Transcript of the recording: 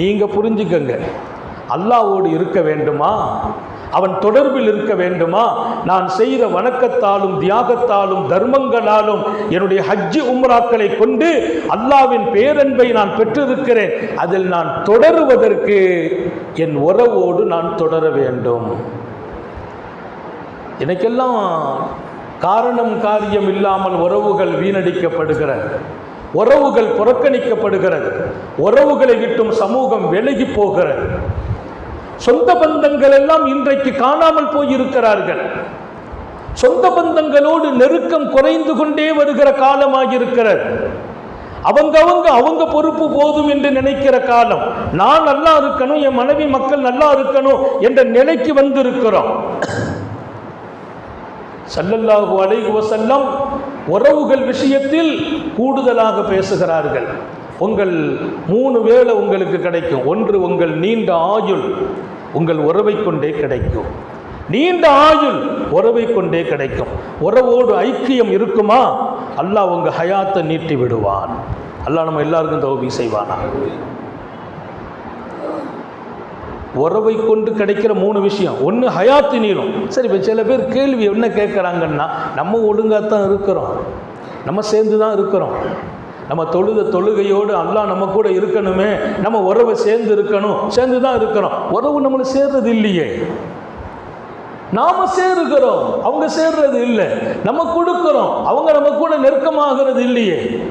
நீங்கள் புரிஞ்சுக்கங்க. அல்லாவோடு இருக்க வேண்டுமா? அவன் தொடர்பில் இருக்க வேண்டுமா? நான் செய்த வணக்கத்தாலும் தியாகத்தாலும் தர்மங்களாலும் என்னுடைய ஹஜ்ஜு உம்ராக்களை கொண்டு அல்லாவின் பேரன்பை நான் பெற்றிருக்கிறேன். அதில் நான் தொடருவதற்கு என் உறவோடு நான் தொடர வேண்டும். எனக்கெல்லாம் காரணம் காரியம் இல்லாமல் உறவுகள் வீணடிக்கப்படுகிற உறவுகள் புறக்கணிக்கப்படுகிறது. உறவுகளை விட்டும் சமூகம் விலகி போகிறது. சொந்த பந்தங்கள் எல்லாம் இன்றைக்கு காணாமல் போயிருக்கிறார்கள். சொந்த பந்தங்களோடு நெருக்கம் குறைந்து கொண்டே வருகிற காலமாகியிருக்கிறது அவங்க அவங்க அவங்க பொறுப்பு போதும் என்று நினைக்கிற காலம். நான் நல்லா இருக்கணும் என் மனைவி மக்கள் நல்லா இருக்கணும் என்ற நிலைக்கு வந்திருக்கிறோம். சல்லல்லாஹு அலைஹி வஸல்லம் உறவுகள் விஷயத்தில் கூடுதலாக பேசுகிறார்கள். உங்கள் மூணு வேளை உங்களுக்கு கிடைக்கும். ஒன்று உங்கள் நீண்ட ஆயுள் உங்கள் உறவை கொண்டே கிடைக்கும். நீண்ட ஆயுள் உறவை கொண்டே கிடைக்கும். உறவோடு ஐக்கியம் இருக்குமா? அல்லாஹ் உங்கள் ஹயாத்தை நீட்டி விடுவான். அல்லாஹ் நம்ம எல்லாருக்கும் தௌபி செய்வானா? உறவை கொண்டு கிடைக்கிற மூணு விஷயம். ஒன்று ஹயாத்து நீளம். சரி இப்போ சில பேர் கேள்வி என்ன கேட்குறாங்கன்னா நம்ம ஒழுங்காக தான் இருக்கிறோம். நம்ம சேர்ந்து தான் இருக்கிறோம். நம்ம தொழுத தொழுகையோடு அல்லாஹ் நம்ம கூட இருக்கணுமே. நம்ம உறவை சேர்ந்து இருக்கணும். சேர்ந்து தான் இருக்கிறோம். உறவு நம்மளை சேர்றது இல்லையே. நாம சேருகிறோம். அவங்க சேர்றது இல்லை. நம்ம கொடுக்கிறோம். அவங்க நம்ம கூட நெருக்கமாகிறது இல்லையே.